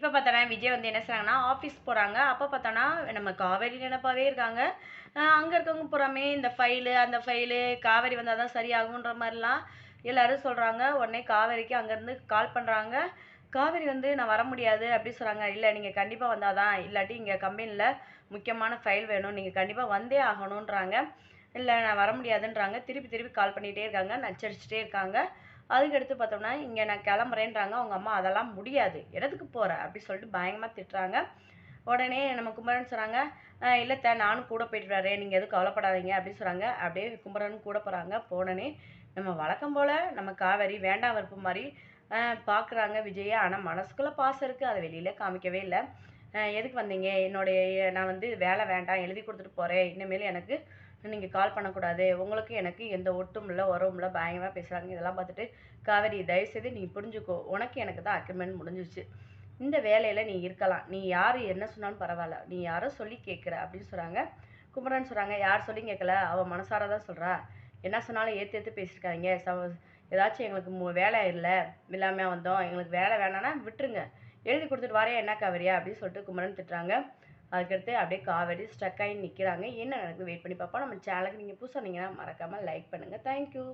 இப்போ பார்த்தோன்னா விஜய் வந்து என்ன செய்கிறாங்கன்னா ஆஃபீஸ் போகிறாங்க அப்போ பார்த்தோன்னா நம்ம காவேரி நினப்பாவே இருக்காங்க. அங்கே இருக்கவங்க புறமே இந்த ஃபைலு அந்த ஃபைலு காவேரி வந்தால் தான் சரியாகுன்ற மாதிரிலாம் எல்லாரும் சொல்கிறாங்க உடனே காவேரிக்கு அங்கேருந்து கால் பண்ணுறாங்க காவேரி வந்து நான் வர முடியாது அப்படி சொல்கிறாங்க இல்லை நீங்கள் கண்டிப்பாக வந்தால் தான் இல்லாட்டி இங்கே கம்பெனியில் முக்கியமான ஃபைல் வேணும். நீங்கள் கண்டிப்பாக வந்தே ஆகணுன்றாங்க இல்லை நான் வர முடியாதுன்றாங்க. திருப்பி திருப்பி கால் பண்ணிகிட்டே இருக்காங்க. நச்சரிச்சிட்டே இருக்காங்க. அதுக்கு அடுத்து பார்த்தோம்னா இங்கே நான் கிளம்புறேன்றாங்க. அவங்க அம்மா அதெல்லாம் முடியாது. இடத்துக்கு போகிற அப்படி சொல்லிட்டு பயங்கரமாக திட்டுறாங்க. உடனே நம்ம குமரன் சொல்கிறாங்க இல்லை த நானும் கூட போயிட்டு வரேன். நீங்கள் எதுவும் கவலைப்படாதீங்க. அப்படின்னு சொல்கிறாங்க அப்படியே குமரன் கூட போகிறாங்க போனோடனே நம்ம வழக்கம் போல் நம்ம காவேரி வேண்டாம் வெறுப்பு மாதிரி பார்க்குறாங்க விஜயை. ஆனால் மனசுக்குள்ளே பாசம் இருக்குது அதை வெளியில் காமிக்கவே இல்லை. எதுக்கு வந்தீங்க? என்னுடைய நான் வந்து வேலை வேண்டாம். எழுதி கொடுத்துட்டு போகிறேன் இனிமேல் எனக்கு நீங்கள் கால் பண்ணக்கூடாது. உங்களுக்கு எனக்கு எந்த ஒட்டும் இல்லை உறவும் இல்லை பயங்கரமாக பேசுகிறாங்க இதெல்லாம் பார்த்துட்டு காவேரி தயவுசெய்து நீ புரிஞ்சுக்கோ. உனக்கு எனக்கு தான் அக்ரிமெண்ட் முடிஞ்சிச்சு இந்த வேலையில் நீ இருக்கலாம். நீ யார் என்ன சொன்னாலும் பரவாயில்ல. நீ யாரோ சொல்லி கேட்குற அப்படின்னு சொல்கிறாங்க குமரன் சொல்கிறாங்க யார் சொல்லி கேட்கல? அவள் மனசார தான் சொல்கிறா என்ன சொன்னாலும் ஏற்று ஏற்று பேசியிருக்காங்க ச ஏதாச்சும் எங்களுக்கு மு வேலை இல்லை. இல்லாமல் வந்தோம். எங்களுக்கு வேலை வேணான்னா விட்டுருங்க. எழுதி கொடுத்துட்டு வரையா என்ன காவிரியா? அப்படின்னு சொல்லிட்டு குமரன் திட்டுறாங்க. அதுக்கடுத்து அப்படியே காவேரி ஸ்டக் ஆகி நிற்கிறாங்க என்ன நடக்குது? வெயிட் பண்ணி பார்ப்போம். நம்ம சேனலுக்கு நீங்கள் புதுசாக இருந்தீங்கன்னா மறக்காமல் லைக் பண்ணுங்கள் தேங்க்யூ